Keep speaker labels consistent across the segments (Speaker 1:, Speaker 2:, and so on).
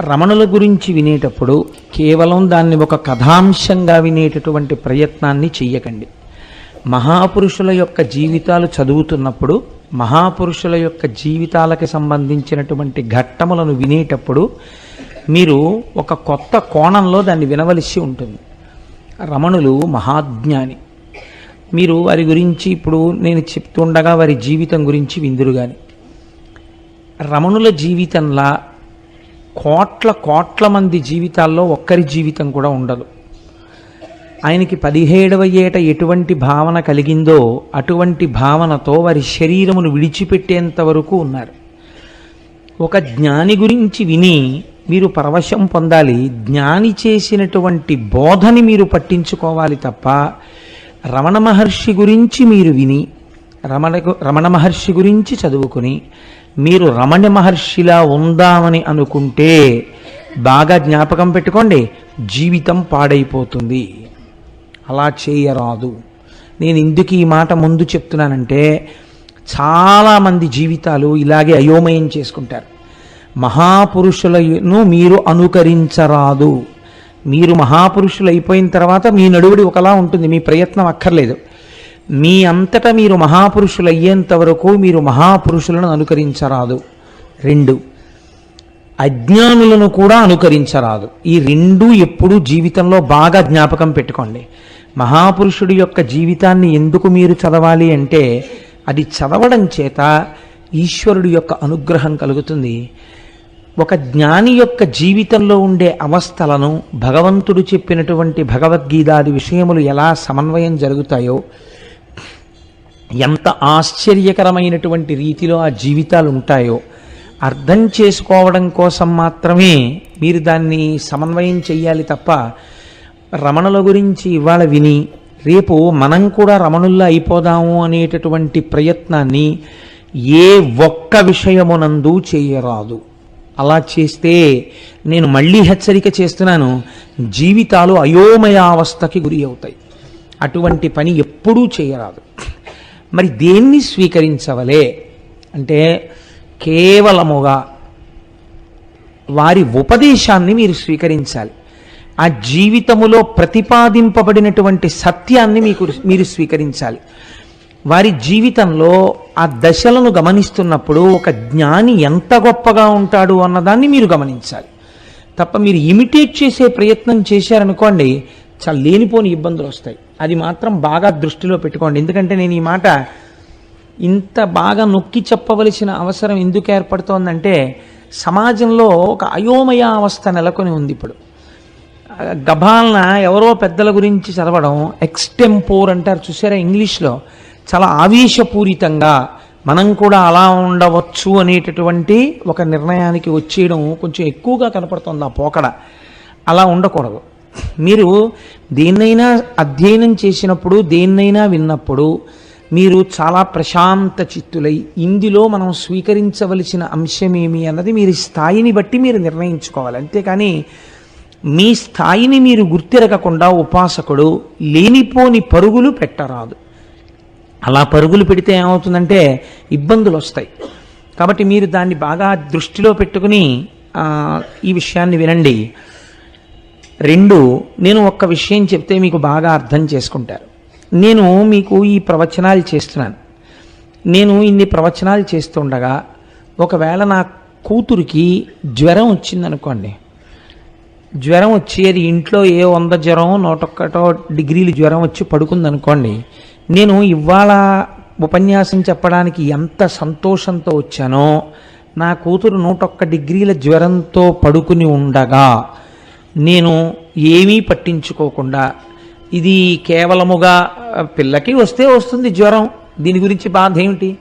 Speaker 1: రమణుల గురించి వినేటప్పుడు కేవలం దాన్ని ఒక కథాంశంగా వినేటటువంటి ప్రయత్నాన్ని చెయ్యకండి. మహాపురుషుల యొక్క జీవితాలు చదువుతున్నప్పుడు మహాపురుషుల యొక్క జీవితాలకి సంబంధించినటువంటి ఘట్టములను వినేటప్పుడు మీరు ఒక కొత్త కోణంలో దాన్ని వినవలసి ఉంటుంది. రమణులు మహాజ్ఞాని. మీరు వారి గురించి ఇప్పుడు నేను చెప్తుండగా వారి జీవితం గురించి విందురు కానీ రమణుల జీవితంలా కోట్ల కోట్ల మంది జీవితాల్లో ఒక్కరి జీవితం కూడా ఉండదు. ఆయనకి పదిహేడవ ఏట ఎటువంటి భావన కలిగిందో అటువంటి భావనతో వారి శరీరమును విడిచిపెట్టేంత వరకు ఉన్నారు. ఒక జ్ఞాని గురించి విని మీరు పరవశం పొందాలి. జ్ఞాని చేసినటువంటి బోధని మీరు పట్టించుకోవాలి తప్ప రమణ మహర్షి గురించి మీరు విని రమణ రమణ మహర్షి గురించి చదువుకుని మీరు రమణ మహర్షిలా ఉందామని అనుకుంటే బాగా జ్ఞాపకం పెట్టుకోండి జీవితం పాడైపోతుంది. అలా చేయరాదు. నేను ఎందుకు ఈ మాట ముందు చెప్తున్నానంటే చాలామంది జీవితాలు ఇలాగే అయోమయం చేసుకుంటారు. మహాపురుషులను మీరు అనుకరించరాదు. మీరు మహాపురుషులు అయిపోయిన తర్వాత మీ నడువుడి ఒకలా ఉంటుంది మీ ప్రయత్నం అక్కర్లేదు. మీ అంతటా మీరు మహాపురుషులు అయ్యేంత వరకు మీరు మహాపురుషులను అనుకరించరాదు. రెండు అజ్ఞానులను కూడా అనుకరించరాదు. ఈ రెండు ఎప్పుడూ జీవితంలో బాగా జ్ఞాపకం పెట్టుకోండి. మహాపురుషుడి యొక్క జీవితాన్ని ఎందుకు మీరు చదవాలి అంటే అది చదవడం చేత ఈశ్వరుడి యొక్క అనుగ్రహం కలుగుతుంది. ఒక జ్ఞాని యొక్క జీవితంలో ఉండే అవస్థలను భగవంతుడు చెప్పినటువంటి భగవద్గీతాది విషయములు ఎలా సమన్వయం జరుగుతాయో ఎంత ఆశ్చర్యకరమైనటువంటి రీతిలో ఆ జీవితాలు ఉంటాయో అర్థం చేసుకోవడం కోసం మాత్రమే మీరు దాన్ని సమన్వయం చెయ్యాలి తప్ప రమణుల గురించి ఇవాళ విని రేపు మనం కూడా రమణుల్లో అయిపోదాము అనేటటువంటి ప్రయత్నాన్ని ఏ ఒక్క విషయమునందు చేయరాదు. అలా చేస్తే నేను మళ్ళీ హెచ్చరిక చేస్తున్నాను జీవితాలు అయోమయావస్థకి గురి అవుతాయి. అటువంటి పని ఎప్పుడూ చేయరాదు. మరి దేన్ని స్వీకరించవలే? అంటే కేవలముగా వారి ఉపదేశాన్ని మీరు స్వీకరించాలి. ఆ జీవితములో ప్రతిపాదింపబడినటువంటి సత్యాన్ని మీకు మీరు స్వీకరించాలి. వారి జీవితంలో ఆ దశలను గమనిస్తున్నప్పుడు ఒక జ్ఞాని ఎంత గొప్పగా ఉంటాడు అన్నదాన్ని మీరు గమనించాలి. తప్ప మీరు ఇమిటేట్ చేసే ప్రయత్నం చేశారనుకోండి చాలా లేనిపోని ఇబ్బందులు వస్తాయి అది మాత్రం బాగా దృష్టిలో పెట్టుకోండి. ఎందుకంటే నేను ఈ మాట ఇంత బాగా నొక్కి చెప్పవలసిన అవసరం ఎందుకు ఏర్పడుతోందంటే సమాజంలో ఒక అయోమయ అవస్థ నెలకొని ఉంది ఇప్పుడు. గభాలన ఎవరో పెద్దల గురించి చదవడం ఎక్స్టెంపోర్ అంటారు చూసారా ఇంగ్లీష్లో? చాలా ఆవేశపూరితంగా మనం కూడా అలా ఉండవచ్చు అనేటటువంటి ఒక నిర్ణయానికి వచ్చేయడం కొంచెం ఎక్కువగా కనపడుతుంది ఆ పోకడ. అలా ఉండకూడదు. మీరు దేన్నైనా అధ్యయనం చేసినప్పుడు దేన్నైనా విన్నప్పుడు మీరు చాలా ప్రశాంత చిత్తులై ఇందులో మనం స్వీకరించవలసిన అంశమేమి అన్నది మీరు స్థాయిని బట్టి మీరు నిర్ణయించుకోవాలి. అంతేకాని మీ స్థాయిని మీరు గుర్తిరగకుండా ఉపాసకుడు లేనిపోని పరుగులు పెట్టరాదు. అలా పరుగులు పెడితే ఏమవుతుందంటే ఇబ్బందులు వస్తాయి కాబట్టి మీరు దాన్ని బాగా దృష్టిలో పెట్టుకుని ఈ విషయాన్ని వినండి. రెండు నేను ఒక్క విషయం చెప్తే మీకు బాగా అర్థం చేసుకుంటారు. నేను మీకు ఈ ప్రవచనాలు చేస్తున్నాను. నేను ఇన్ని ప్రవచనాలు చేస్తుండగా ఒకవేళ నా కూతురికి జ్వరం వచ్చిందనుకోండి. జ్వరం వచ్చి అది ఇంట్లో ఏ వంద జ్వరం నూటొక్కటో డిగ్రీలు జ్వరం వచ్చి పడుకుందనుకోండి నేను ఇవాళ ఉపన్యాసం చెప్పడానికి ఎంత సంతోషంతో వచ్చానో నా కూతురు నూటొక్క డిగ్రీల జ్వరంతో పడుకుని ఉండగా నేను ఏమీ పట్టించుకోకుండా ఇది కేవలముగా పిల్లకి వస్తే వస్తుంది జ్వరం దీని గురించి బాధ ఏమిటి?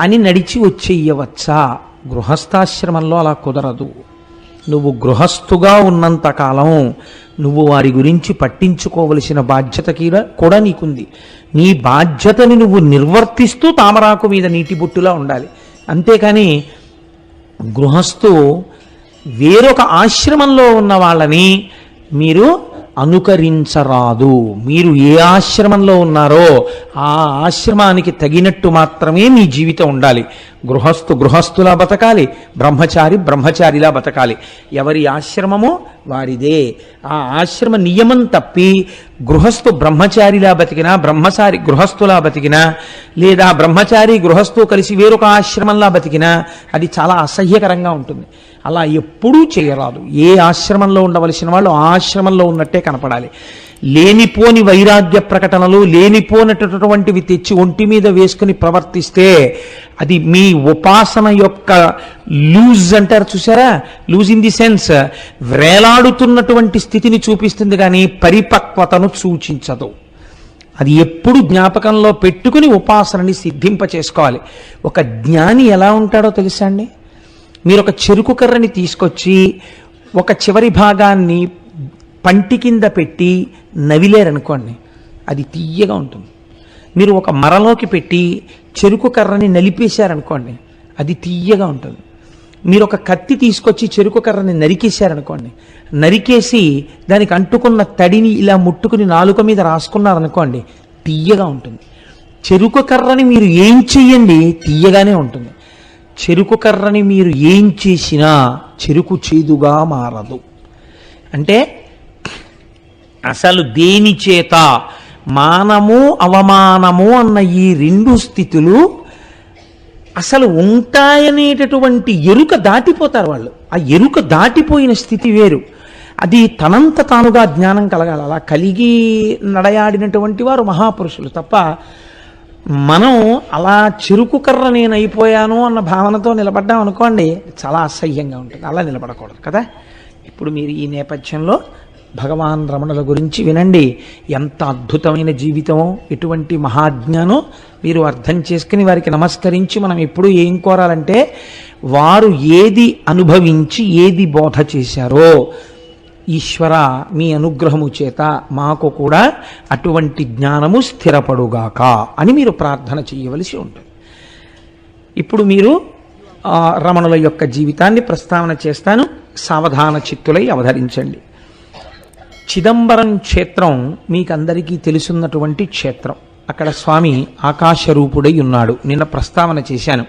Speaker 1: అని నడిచి వచ్చేయవచ్చా? గృహస్థాశ్రమంలో అలా కుదరదు. నువ్వు గృహస్థుగా ఉన్నంత కాలం నువ్వు వారి గురించి పట్టించుకోవలసిన బాధ్యత కూడా నీకుంది. నీ బాధ్యతని నువ్వు నిర్వర్తిస్తూ తామరాకు మీద నీటి బొట్టులా ఉండాలి. అంతేకాని గృహస్థు వేరొక ఆశ్రమంలో ఉన్న వాళ్ళని మీరు అనుకరించరాదు. మీరు ఏ ఆశ్రమంలో ఉన్నారో ఆ ఆశ్రమానికి తగినట్టు మాత్రమే మీ జీవితం ఉండాలి. గృహస్థు గృహస్థులా బతకాలి బ్రహ్మచారి బ్రహ్మచారిలా బతకాలి. ఎవరి ఆశ్రమమో వారిదే. ఆ ఆశ్రమ నియమం తప్పి గృహస్థు బ్రహ్మచారిలా బతికినా బ్రహ్మచారి గృహస్థులా బతికినా లేదా బ్రహ్మచారి గృహస్థు కలిసి వేరొక ఆశ్రమంలా బతికినా అది చాలా అసహ్యకరంగా ఉంటుంది. అలా ఎప్పుడూ చేయరాదు. ఏ ఆశ్రమంలో ఉండవలసిన వాళ్ళు ఆశ్రమంలో ఉన్నట్టే కనపడాలి. లేనిపోని వైరాగ్య ప్రకటనలు లేనిపోనటువంటివి తెచ్చి ఒంటి మీద వేసుకుని ప్రవర్తిస్తే అది మీ ఉపాసన యొక్క లూజ్ అంటారు చూసారా? Loose in the sense. వేలాడుతున్నటువంటి స్థితిని చూపిస్తుంది కానీ పరిపక్వతను సూచించదు. అది ఎప్పుడు జ్ఞాపకంలో పెట్టుకుని ఉపాసనని సిద్ధింప చేసుకోవాలి ఒక జ్ఞాని ఎలా ఉంటాడో తెలుసా అండి? మీరు ఒక చెరుకు కర్రని తీసుకొచ్చి ఒక చివరి భాగాన్ని పంటి కింద పెట్టి నవిలేరనుకోండి అది తీయగా ఉంటుంది. మీరు ఒక మరలోకి పెట్టి చెరుకు కర్రని నలిపేశారనుకోండి అది తీయగా ఉంటుంది. మీరు ఒక కత్తి తీసుకొచ్చి చెరుకు కర్రని నరికేశారనుకోండి నరికేసి దానికి అంటుకున్న తడిని ఇలా ముట్టుకుని నాలుక మీద రాసుకున్నారనుకోండి తీయగా ఉంటుంది. చెరుకు కర్రని మీరు ఏం చెయ్యండి తీయగానే ఉంటుంది. చెరుకు కర్రని మీరు ఏం చేసినా చెరుకు చేదుగా మారదు. అంటే అసలు దేని చేత? మానము అవమానము అన్న ఈ రెండు స్థితులు అసలు ఉంటాయనేటటువంటి ఎరుక దాటిపోతారు వాళ్ళు. ఆ ఎరుక దాటిపోయిన స్థితి వేరు. అది తనంత తానుగా జ్ఞానం కలగాలి. అలా కలిగి నడయాడినటువంటి వారు మహాపురుషులు తప్ప మనం అలా చెరుకు కర్ర నేను అయిపోయాను అన్న భావనతో నిలబడ్డాం అనుకోండి చాలా అసహ్యంగా ఉంటుంది. అలా నిలబడకూడదు కదా? ఇప్పుడు మీరు ఈ నేపథ్యంలో భగవాన్ రమణుల గురించి వినండి. ఎంత అద్భుతమైన జీవితమో ఎటువంటి మహాజ్ఞానం మీరు అర్థం చేసుకుని వారికి నమస్కరించి మనం ఎప్పుడు ఏం కోరాలంటే వారు ఏది అనుభవించి ఏది బోధ చేశారో ఈశ్వర మీ అనుగ్రహము చేత మాకు కూడా అటువంటి జ్ఞానము స్థిరపడుగాక అని మీరు ప్రార్థన చేయవలసి ఉంటుంది. ఇప్పుడు మీరు రమణుల యొక్క జీవితాన్ని ప్రస్తావన చేస్తాను. సావధాన చిత్తులై అవధరించండి. చిదంబరం క్షేత్రం మీకందరికీ తెలుసున్నటువంటి క్షేత్రం. అక్కడ స్వామి ఆకాశరూపుడై ఉన్నాడు. నిన్న ప్రస్తావన చేశాను.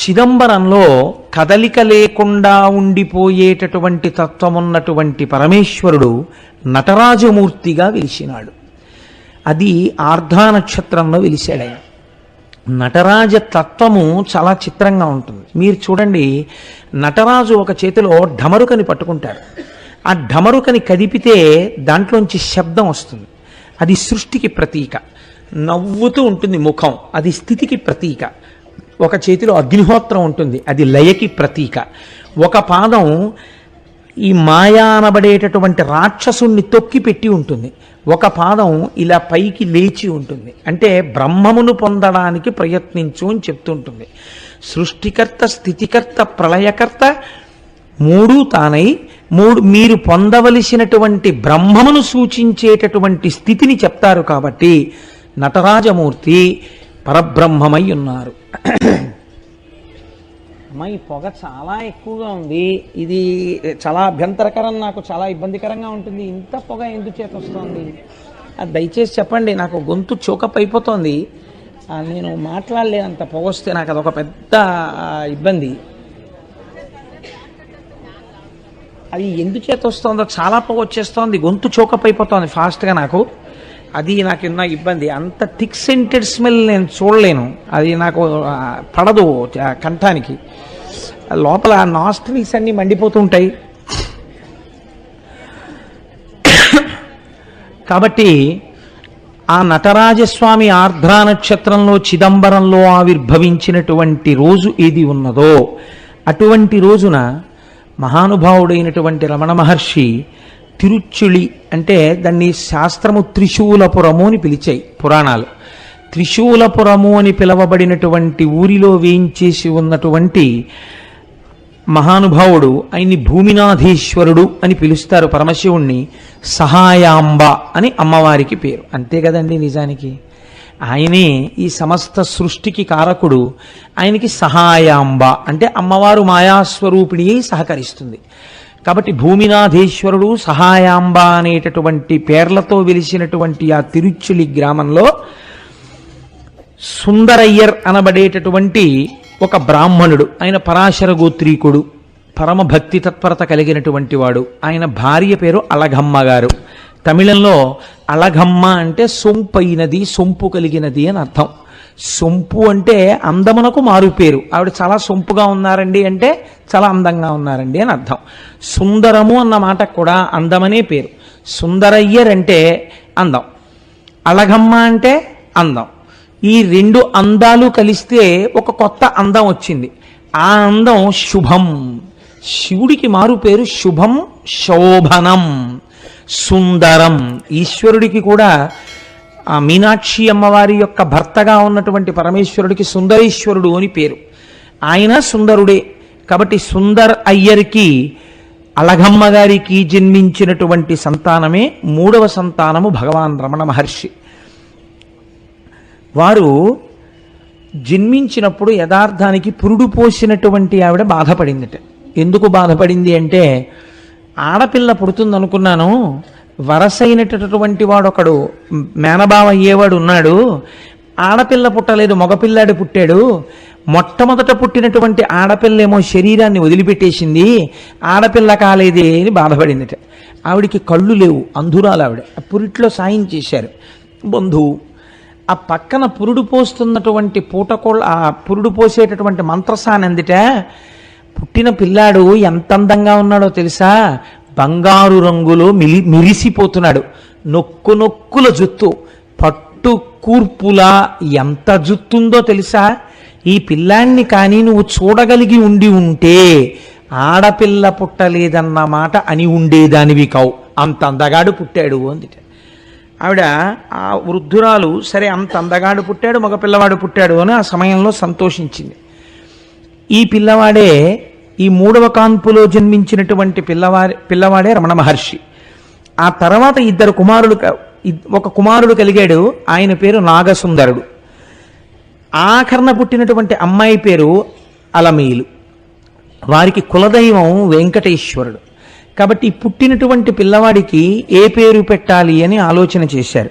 Speaker 1: చిదంబరంలో కదలిక లేకుండా ఉండిపోయేటటువంటి తత్వమున్నటువంటి పరమేశ్వరుడు నటరాజమూర్తిగా వెలిసినాడు. అది ఆర్ధా నక్షత్రంలో వెలిశాడు ఆయన నటరాజ తత్వము చాలా చిత్రంగా ఉంటుంది. మీరు చూడండి నటరాజు ఒక చేతిలో ఢమరుకని పట్టుకుంటాడు. ఆ ఢమరుకని కదిపితే దాంట్లోంచి శబ్దం వస్తుంది. అది సృష్టికి ప్రతీక. నవ్వుతూ ఉంటుంది ముఖం. అది స్థితికి ప్రతీక. ఒక చేతిలో అగ్నిహోత్రం ఉంటుంది. అది లయకి ప్రతీక. ఒక పాదం ఈ మాయా అనబడేటటువంటి రాక్షసుణ్ణి తొక్కి పెట్టి ఉంటుంది. ఒక పాదం ఇలా పైకి లేచి ఉంటుంది. అంటే బ్రహ్మమును పొందడానికి ప్రయత్నించు అని చెప్తుంటుంది. సృష్టికర్త స్థితికర్త ప్రళయకర్త మూడు తానై మూడు మీరు పొందవలసినటువంటి బ్రహ్మమును సూచించేటటువంటి స్థితిని చెప్తారు కాబట్టి నటరాజమూర్తి పరబ్రహ్మమై ఉన్నారు అమ్మ ఈ పొగ చాలా ఎక్కువగా ఉంది. ఇది చాలా అభ్యంతరకరం నాకు చాలా ఇబ్బందికరంగా ఉంటుంది. ఇంత పొగ ఎందు చేత వస్తుంది అది దయచేసి చెప్పండి నాకు గొంతు చోకప్ అయిపోతుంది నేను మాట్లాడలేనంత పొగ వస్తే నాకు అదొక పెద్ద ఇబ్బంది. అది ఎందుచేత వస్తుందో చాలా పొగ వచ్చేస్తోంది. గొంతు చోకప్ అయిపోతుంది ఫాస్ట్గా నాకు. అది నాకు ఉన్న ఇబ్బంది. అంత థిక్ సెంటెడ్ స్మెల్ నేను చూడలేను. అది నాకు పడదు కంఠానికి. లోపల నాస్ట్రిల్స్ అన్నీ మండిపోతుంటాయి కాబట్టి ఆ నటరాజస్వామి ఆర్ద్రా నక్షత్రంలో చిదంబరంలో ఆవిర్భవించినటువంటి రోజు ఏది ఉన్నదో అటువంటి రోజున మహానుభావుడైనటువంటి రమణ మహర్షి తిరుచుళి అంటే దాన్ని శాస్త్రము త్రిశూలపురము అని పిలిచాయి పురాణాలు. త్రిశూలపురము అని పిలవబడినటువంటి ఊరిలో వేయించేసి ఉన్నటువంటి మహానుభావుడు ఆయన్ని భూమినాథీశ్వరుడు అని పిలుస్తారు పరమశివుణ్ణి సహాయాంబ అని అమ్మవారికి పేరు. అంతే కదండి నిజానికి? ఆయనే ఈ సమస్త సృష్టికి కారకుడు. ఆయనకి సహాయాంబ అంటే అమ్మవారు మాయాస్వరూపిణి సహకరిస్తుంది. కాబట్టి భూమినాథేశ్వరుడు సహాయాంబ అనేటటువంటి పేర్లతో వెలిసినటువంటి ఆ తిరుచులి గ్రామంలో సుందరయ్యర్ అనబడేటటువంటి ఒక బ్రాహ్మణుడు. ఆయన పరాశర గోత్రీకుడు. పరమ భక్తి తత్పరత కలిగినటువంటి వాడు. ఆయన భార్య పేరు అలఘమ్మ గారు. తమిళంలో అలఘమ్మ అంటే సొంపైనది సొంపు కలిగినది అని అర్థం. సొంపు అంటే అందమునకు మారు పేరు. ఆవిడ చాలా సొంపుగా ఉన్నారండి అంటే చాలా అందంగా ఉన్నారండి అని అర్థం. సుందరము అన్న మాటకు కూడా అందమనే పేరు. సుందరయ్యర్ అంటే అందం. అలగమ్మ అంటే అందం. ఈ రెండు అందాలు కలిస్తే ఒక కొత్త అందం వచ్చింది. ఆ అందం శుభం. శివుడికి మారు పేరు శుభం శోభనం. సుందరం. ఈశ్వరుడికి కూడా ఆ మీనాక్షి అమ్మవారి యొక్క భర్తగా ఉన్నటువంటి పరమేశ్వరుడికి సుందరేశ్వరుడు అని పేరు. ఆయన సుందరుడే. కాబట్టి సుందర్ అయ్యర్కి అలగమ్మ గారికి జన్మించినటువంటి సంతానమే మూడవ సంతానము భగవాన్ రమణ మహర్షి. వారు జన్మించినప్పుడు యథార్థానికి పురుడు పోసినటువంటి ఆవిడ బాధపడిందట. ఎందుకు బాధపడింది అంటే ఆడపిల్ల పుడుతుందనుకున్నాను వరసైనటువంటి వాడు ఒకడు మేనబావ అయ్యేవాడు ఉన్నాడు. ఆడపిల్ల పుట్టలేదు మగపిల్లాడు పుట్టాడు. మొట్టమొదట పుట్టినటువంటి ఆడపిల్లేమో శరీరాన్ని వదిలిపెట్టేసింది. ఆడపిల్ల కాలేదే అని బాధపడిందట. ఆవిడికి కళ్ళు లేవు అంధురాలు ఆవిడ. పురిట్లో సాయం చేశారు. బంధువు ఆ పక్కన పురుడు పోస్తున్నటువంటి పూటకోళ్ళ ఆ పురుడు పోసేటటువంటి మంత్రసాని అందిట పుట్టిన పిల్లాడు ఎంత అందంగా ఉన్నాడో తెలుసా? బంగారు రంగులో మిలి మిరిసిపోతున్నాడు. నొక్కు నొక్కుల జుత్తు. పట్టు కూర్పులా ఎంత జుత్తుందో తెలుసా? ఈ పిల్లాన్ని కానీ నువ్వు చూడగలిగి ఉండి ఉంటే ఆడపిల్ల పుట్టలేదన్న మాట అని ఉండేదానివి కావు. అంత అందగాడు పుట్టాడు అంది ఆవిడ ఆ వృద్ధురాలు సరే అంత అందగాడు పుట్టాడు మగ పిల్లవాడు పుట్టాడు అని ఆ సమయంలో సంతోషించింది. ఈ పిల్లవాడే ఈ మూడవ కాన్పులో జన్మించినటువంటి పిల్లవారి పిల్లవాడే రమణ మహర్షి. ఆ తర్వాత ఇద్దరు కుమారుడు ఒక కుమారుడు కలిగాడు ఆయన పేరు నాగసుందరుడు. ఆఖరణ పుట్టినటువంటి అమ్మాయి పేరు అలమీలు. వారికి కులదైవం వెంకటేశ్వరుడు. కాబట్టి పుట్టినటువంటి పిల్లవాడికి ఏ పేరు పెట్టాలి అని ఆలోచన చేశారు.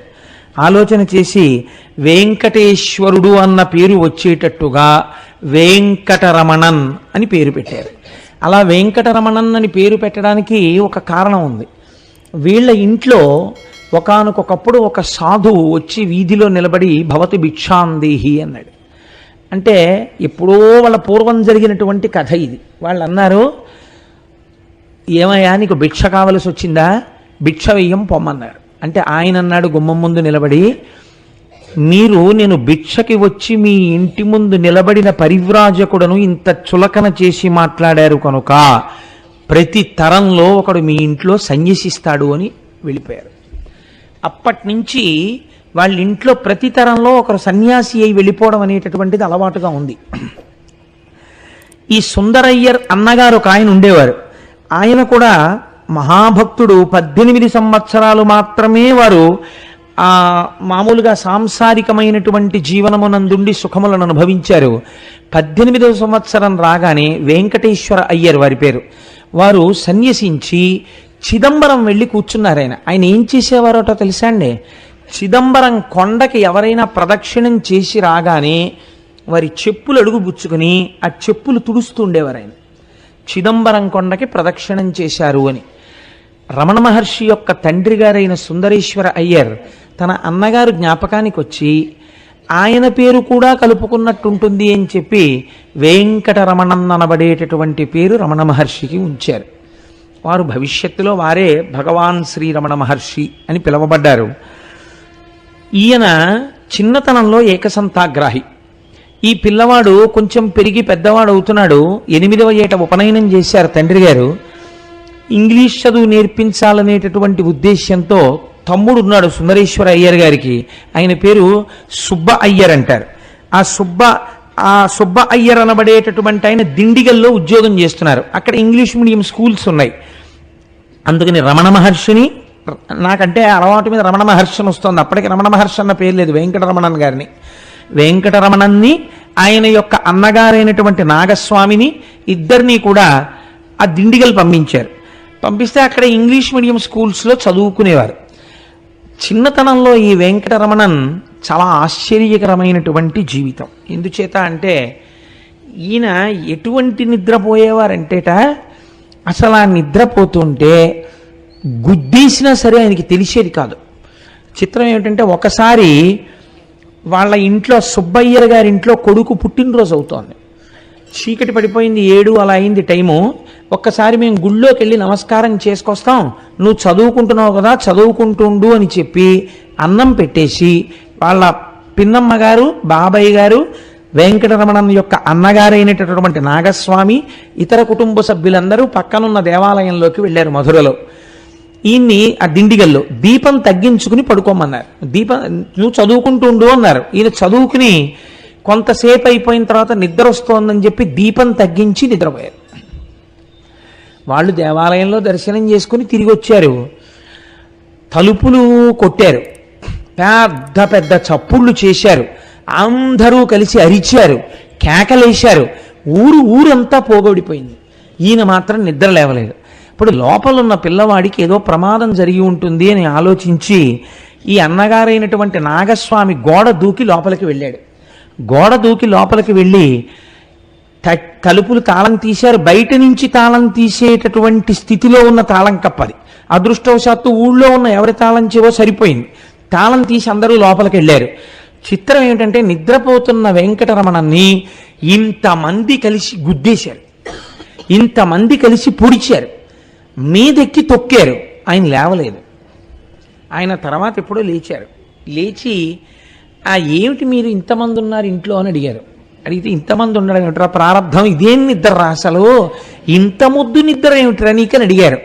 Speaker 1: ఆలోచన చేసి వెంకటేశ్వరుడు అన్న పేరు వచ్చేటట్టుగా వెంకటరమణన్ అని పేరు పెట్టారు. అలా వెంకటరమణన్ అని పేరు పెట్టడానికి ఒక కారణం ఉంది. వీళ్ళ ఇంట్లో ఒకనకొకప్పుడు ఒక సాధువు వచ్చి వీధిలో నిలబడి భవతి భిక్షాందేహి అన్నాడు. అంటే ఎప్పుడో వాళ్ళ పూర్వం జరిగినటువంటి కథ ఇది. వాళ్ళు అన్నారు ఏమయ్యా నీకు భిక్ష కావలసి వచ్చిందా భిక్ష వెయ్యం పొమ్మన్నారు. అంటే ఆయన అన్నాడు గుమ్మం ముందు నిలబడి మీరు నేను భిక్షకి వచ్చి మీ ఇంటి ముందు నిలబడిన పరివ్రాజకుడను ఇంత చులకన చేసి మాట్లాడారు కనుక ప్రతి తరంలో ఒకడు మీ ఇంట్లో సన్యసిస్తాడు అని వెళ్ళిపోయారు. అప్పటి నుంచి వాళ్ళ ఇంట్లో ప్రతి తరంలో ఒకరు సన్యాసి అయి వెళ్ళిపోవడం అనేటటువంటిది అలవాటుగా ఉంది. ఈ సుందరయ్యర్ అన్నగారు ఒక ఆయన ఉండేవారు. ఆయన కూడా మహాభక్తుడు. పద్దెనిమిది సంవత్సరాలు మాత్రమే వారు ఆ మామూలుగా సాంసారికమైనటువంటి జీవనమునందుండి సుఖములను అనుభవించారు. పద్దెనిమిదవ సంవత్సరం రాగానే వెంకటేశ్వర అయ్యర్ వారి పేరు. వారు సన్యసించి చిదంబరం వెళ్ళి కూర్చున్నారు ఆయన. ఆయన ఏం చేసేవారోటో తెలుసా అండి? చిదంబరం కొండకి ఎవరైనా ప్రదక్షిణం చేసి రాగానే వారి చెప్పులు అడుగు పుచ్చుకుని ఆ చెప్పులు తుడుస్తూ ఉండేవారు ఆయన. చిదంబరం కొండకి ప్రదక్షిణం చేశారు అని. రమణ మహర్షి యొక్క తండ్రి గారైన సుందరేశ్వర అయ్యర్ తన అన్నగారు జ్ఞాపకానికి వచ్చి ఆయన పేరు కూడా కలుపుకున్నట్టుంటుంది అని చెప్పి వెంకటరమణన్ అనబడేటటువంటి పేరు రమణ మహర్షికి ఉంచారు. వారు భవిష్యత్తులో వారే భగవాన్ శ్రీ రమణ మహర్షి అని పిలువబడ్డారు. ఈయన చిన్నతనంలో ఏకసంతాగ్రాహి. ఈ పిల్లవాడు కొంచెం పెరిగి పెద్దవాడు అవుతున్నాడు ఎనిమిదవ ఏట ఉపనయనం చేశారు తండ్రి గారు. ఇంగ్లీష్ చదువు నేర్పించాలనేటటువంటి ఉద్దేశ్యంతో తమ్ముడు ఉన్నాడు సుందరేశ్వర అయ్యర్ గారికి. ఆయన పేరు సుబ్బ అయ్యర్ అంటారు. ఆ సుబ్బ ఆ సుబ్బ అయ్యర్ అనబడేటటువంటి ఆయన దిండిగల్లో ఉద్యోగం చేస్తున్నారు. అక్కడ ఇంగ్లీష్ మీడియం స్కూల్స్ ఉన్నాయి. అందుకని రమణ మహర్షిని నాకంటే అలవాటు మీద రమణ మహర్షిని వస్తుంది. అప్పటికి రమణ మహర్షి అన్న పేరు లేదు వెంకటరమణన్ గారిని. వెంకటరమణన్ని ఆయన యొక్క అన్నగారైనటువంటి నాగస్వామిని ఇద్దరినీ కూడా ఆ దిండిగల్ పంపించారు. పంపిస్తే అక్కడ ఇంగ్లీష్ మీడియం స్కూల్స్లో చదువుకునేవారు. చిన్నతనంలో ఈ వెంకటరమణన్ చాలా ఆశ్చర్యకరమైనటువంటి జీవితం. ఎందుచేత అంటే ఈయన ఎటువంటి నిద్రపోయేవారంటేట అసలు ఆ నిద్రపోతుంటే గుద్దీసినా సరే ఆయనకి తెలిసేది కాదు. చిత్రం ఏమిటంటే ఒకసారి వాళ్ళ ఇంట్లో సుబ్బయ్యర్ గారి ఇంట్లో కొడుకు పుట్టినరోజు అవుతోంది. చీకటి పడిపోయింది ఏడు అలా అయింది టైము. ఒక్కసారి మేము గుళ్ళోకి వెళ్ళి నమస్కారం చేసుకొస్తాం. నువ్వు చదువుకుంటున్నావు కదా చదువుకుంటుండు అని చెప్పి అన్నం పెట్టేసి వాళ్ళ పిన్నమ్మ గారు బాబాయ్ గారు వెంకటరమణన్ యొక్క అన్నగారైనటువంటి నాగస్వామి ఇతర కుటుంబ సభ్యులందరూ పక్కనున్న దేవాలయంలోకి వెళ్ళారు మధురలో. ఈయన్ని ఆ దిండిగల్లో దీపం తగ్గించుకుని పడుకోమన్నారు. దీపం నువ్వు చదువుకుంటుండు అన్నారు. ఈయన చదువుకుని కొంతసేపు అయిపోయిన తర్వాత నిద్ర వస్తోందని చెప్పి దీపం తగ్గించి నిద్రపోయారు. వాళ్ళు దేవాలయంలో దర్శనం చేసుకుని తిరిగి వచ్చారు. తలుపులు కొట్టారు. పెద్ద పెద్ద చప్పుళ్ళు చేశారు. అందరూ కలిసి అరిచారు. కేకలేశారు. ఊరు ఊరంతా పోగొడిపోయింది. ఈయన మాత్రం నిద్ర లేవలేదు. ఇప్పుడు లోపల ఉన్న పిల్లవాడికి ఏదో ప్రమాదం జరిగి ఉంటుంది అని ఆలోచించి ఈ అన్నగారైనటువంటి నాగస్వామి గోడ దూకి లోపలికి వెళ్ళాడు. గోడ దూకి లోపలికి వెళ్ళి తలుపులు తాళం తీశారు. బయట నుంచి తాళం తీసేటటువంటి స్థితిలో ఉన్న తాళం కప్పది. అదృష్టవశాత్తు ఊళ్ళో ఉన్న ఎవరి తాళం చెవో సరిపోయింది. తాళం తీసి అందరూ లోపలికి వెళ్ళారు చిత్రం ఏమిటంటే నిద్రపోతున్న వెంకటరమణన్ని ఇంతమంది కలిసి గుద్దేశారు. ఇంతమంది కలిసి పొడిచారు. మీదెక్కి తొక్కారు. ఆయన లేవలేదు. ఆయన తర్వాత ఎప్పుడో లేచారు. లేచి ఆ ఏమిటి మీరు ఇంతమంది ఉన్నారు ఇంట్లో? అని అడిగారు. అడిగితే ఇంతమంది ఉండడం ఏమిట్రా? ప్రారంధం ఇదేం నిద్ర అసలు ఇంత ముద్దు నిద్ర ఏమిట్రా నీకని అడిగారు.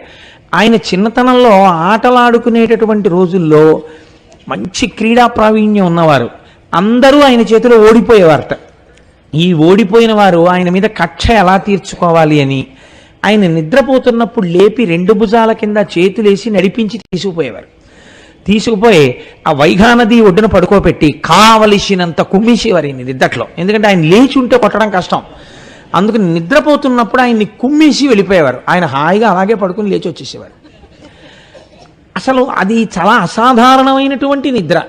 Speaker 1: ఆయన చిన్నతనంలో ఆటలాడుకునేటటువంటి రోజుల్లో మంచి క్రీడా ప్రావీణ్యం ఉన్నవారు. అందరూ ఆయన చేతిలో ఓడిపోయేవారట. ఈ ఓడిపోయిన వారు ఆయన మీద కక్ష ఎలా తీర్చుకోవాలి అని ఆయన నిద్రపోతున్నప్పుడు లేపి రెండు భుజాల కింద చేతులేసి నడిపించి తీసుకుపోయేవారు. తీసుకుపోయి ఆ వైఘానది ఒడ్డున పడుకోబెట్టి కావలసినంత కుమ్మేసేవారు ఈయన నిద్దట్లో. ఎందుకంటే ఆయన లేచి ఉంటే కొట్టడం కష్టం. అందుకు నిద్రపోతున్నప్పుడు ఆయన్ని కుమ్మేసి వెళ్ళిపోయేవారు. ఆయన హాయిగా అలాగే పడుకుని లేచి వచ్చేసేవారు. అసలు అది చాలా అసాధారణమైనటువంటి నిద్ర.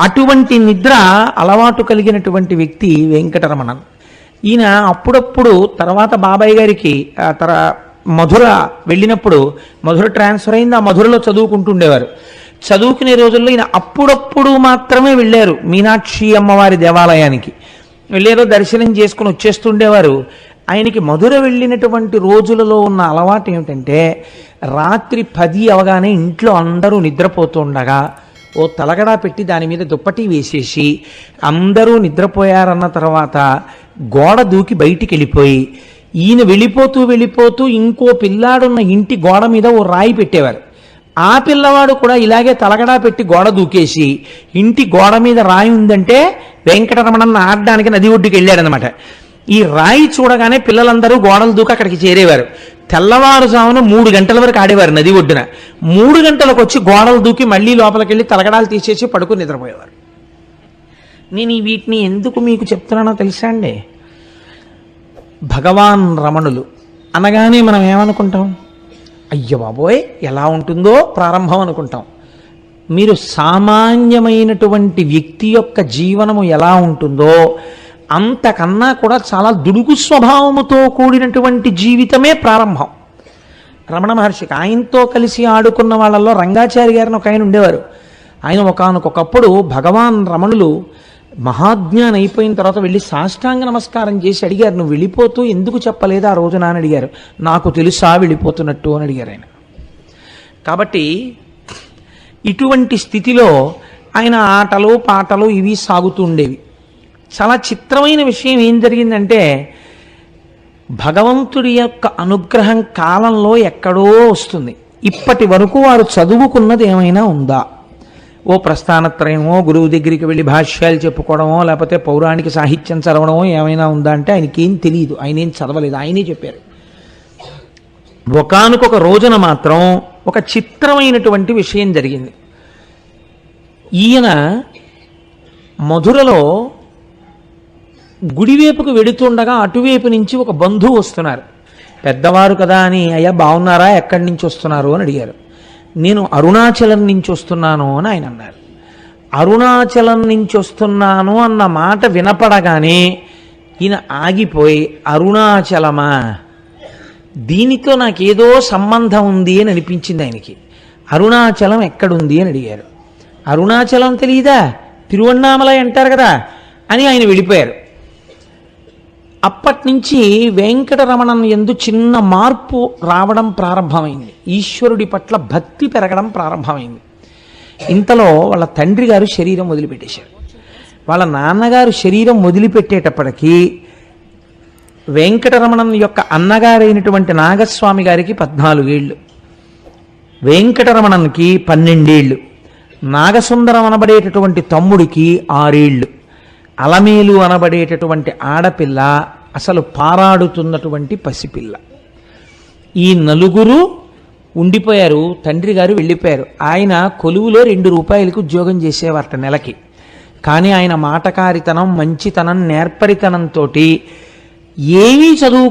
Speaker 1: అటువంటి నిద్ర అలవాటు కలిగినటువంటి వ్యక్తి వెంకటరమణన్. ఈయన అప్పుడప్పుడు తర్వాత బాబాయ్ గారికి తర మధుర వెళ్ళినప్పుడు మధుర ట్రాన్స్ఫర్ అయింది. ఆ మధురలో చదువుకుంటుండేవారు. చదువుకునే రోజుల్లో ఈయన అప్పుడప్పుడు మాత్రమే వెళ్ళారు. మీనాక్షి అమ్మవారి దేవాలయానికి. వెళ్ళేదో దర్శనం చేసుకుని వచ్చేస్తుండేవారు. ఆయనకి మధుర వెళ్ళినటువంటి రోజులలో ఉన్న అలవాటు ఏమిటంటే రాత్రి పది అవగానే ఇంట్లో అందరూ నిద్రపోతుండగా ఓ తలగడా పెట్టి దాని మీద దుప్పటి వేసేసి అందరూ నిద్రపోయారన్న తర్వాత గోడ దూకి బయటికి వెళ్ళిపోయి ఈయన వెళ్ళిపోతూ వెళ్ళిపోతూ ఇంకో పిల్లాడున్న ఇంటి గోడ మీద ఓ రాయి పెట్టేవారు. ఆ పిల్లవాడు కూడా ఇలాగే తలగడా పెట్టి గోడ దూకేసి ఇంటి గోడ మీద రాయి ఉందంటే వెంకటరమణన్న ఆడడానికి నది ఒడ్డుకి వెళ్ళాడనమాట ఈ రాయి చూడగానే పిల్లలందరూ గోడలు దూకి అక్కడికి చేరేవారు. తెల్లవారుజామున మూడు గంటల వరకు ఆడేవారు నది ఒడ్డున. మూడు గంటలకు వచ్చి గోడలు దూకి మళ్ళీ లోపలికి వెళ్ళి తలగడాలు తీసేసి పడుకుని నిద్రపోయేవారు. నేను ఈ వీటిని ఎందుకు మీకు చెప్తున్నానో తెలుసా అండి? భగవాన్ రమణులు అనగానే మనం ఏమనుకుంటాం? అయ్య బాబోయ్ ఎలా ఉంటుందో ప్రారంభం అనుకుంటాం. మీరు సామాన్యమైనటువంటి వ్యక్తి యొక్క జీవనము ఎలా ఉంటుందో అంతకన్నా కూడా చాలా దుడుగు స్వభావముతో కూడినటువంటి జీవితమే ప్రారంభం. రమణ మహర్షికి ఆయనతో కలిసి ఆడుకున్న వాళ్ళల్లో రంగాచారి గారిని ఒక ఆయన ఉండేవారు. ఆయన ఒకనకొకప్పుడు భగవాన్ రమణులు మహాజ్ఞానం అయిపోయిన తర్వాత వెళ్ళి సాష్టాంగ నమస్కారం చేసి అడిగారు నువ్వు వెళ్ళిపోతూ ఎందుకు చెప్పలేదు ఆ రోజున అని అడిగారు. నాకు తెలుసా వెళ్ళిపోతున్నట్టు అని అడిగారు ఆయన. కాబట్టి ఇటువంటి స్థితిలో ఆయన ఆటలు పాటలు ఇవి సాగుతూ ఉండేవి. చాలా చిత్రమైన విషయం ఏం జరిగిందంటే భగవంతుడి యొక్క అనుగ్రహం కాలంలో ఎక్కడో వస్తుంది. ఇప్పటి వరకు వారు చదువుకున్నది ఏమైనా ఉందా? ఓ ప్రస్థానత్రయమో గురువు దగ్గరికి వెళ్ళి భాష్యాలు చెప్పుకోవడమో లేకపోతే పౌరాణిక సాహిత్యం చదవడమో ఏమైనా ఉందా అంటే ఆయనకేం తెలియదు ఆయన ఏం చదవలేదు. ఆయనే చెప్పారు. ఒకనకొక రోజున మాత్రం ఒక చిత్రమైనటువంటి విషయం జరిగింది. ఈయన మధురలో గుడివైపుకు వెడుతుండగా అటువైపు నుంచి ఒక బంధువు వస్తున్నారు. పెద్దవారు కదా అని అయ్యా బాగున్నారా? ఎక్కడి నుంచి వస్తున్నారు? అని అడిగారు. నేను అరుణాచలం నుంచి వస్తున్నాను అని ఆయన అన్నారు. అరుణాచలం నుంచి వస్తున్నాను అన్న మాట వినపడగానే ఈయన ఆగిపోయి అరుణాచలమా? దీనితో నాకేదో సంబంధం ఉంది అని అనిపించింది ఆయనకి. అరుణాచలం ఎక్కడుంది అని అడిగారు. అరుణాచలం తెలియదా తిరువన్నామలై అంటారు కదా? అని ఆయన వెళ్ళిపోయారు అప్పటి నుంచి వెంకటరమణన్ ఎందు చిన్న మార్పు రావడం ప్రారంభమైంది. ఈశ్వరుడి పట్ల భక్తి పెరగడం ప్రారంభమైంది. ఇంతలో వాళ్ళ తండ్రి గారు శరీరం వదిలిపెట్టేశారు. వాళ్ళ నాన్నగారు శరీరం వదిలిపెట్టేటప్పటికీ వెంకటరమణన్ యొక్క అన్నగారైనటువంటి నాగస్వామి గారికి పద్నాలుగేళ్ళు వెంకటరమణన్కి పన్నెండేళ్ళు నాగసుందరం అనబడేటటువంటి తమ్ముడికి ఆరేళ్ళు అలమేలు అనబడేటటువంటి ఆడపిల్ల అసలు పారాడుతున్నటువంటి పసిపిల్ల. ఈ నలుగురు ఉండిపోయారు తండ్రి గారు వెళ్ళిపోయారు. ఆయన కొలువులో రెండు రూపాయలకు ఉద్యోగం చేసేవారట నెలకి. కానీ ఆయన మాటకారితనం మంచితనం నేర్పరితనంతో ఏమీ చదువు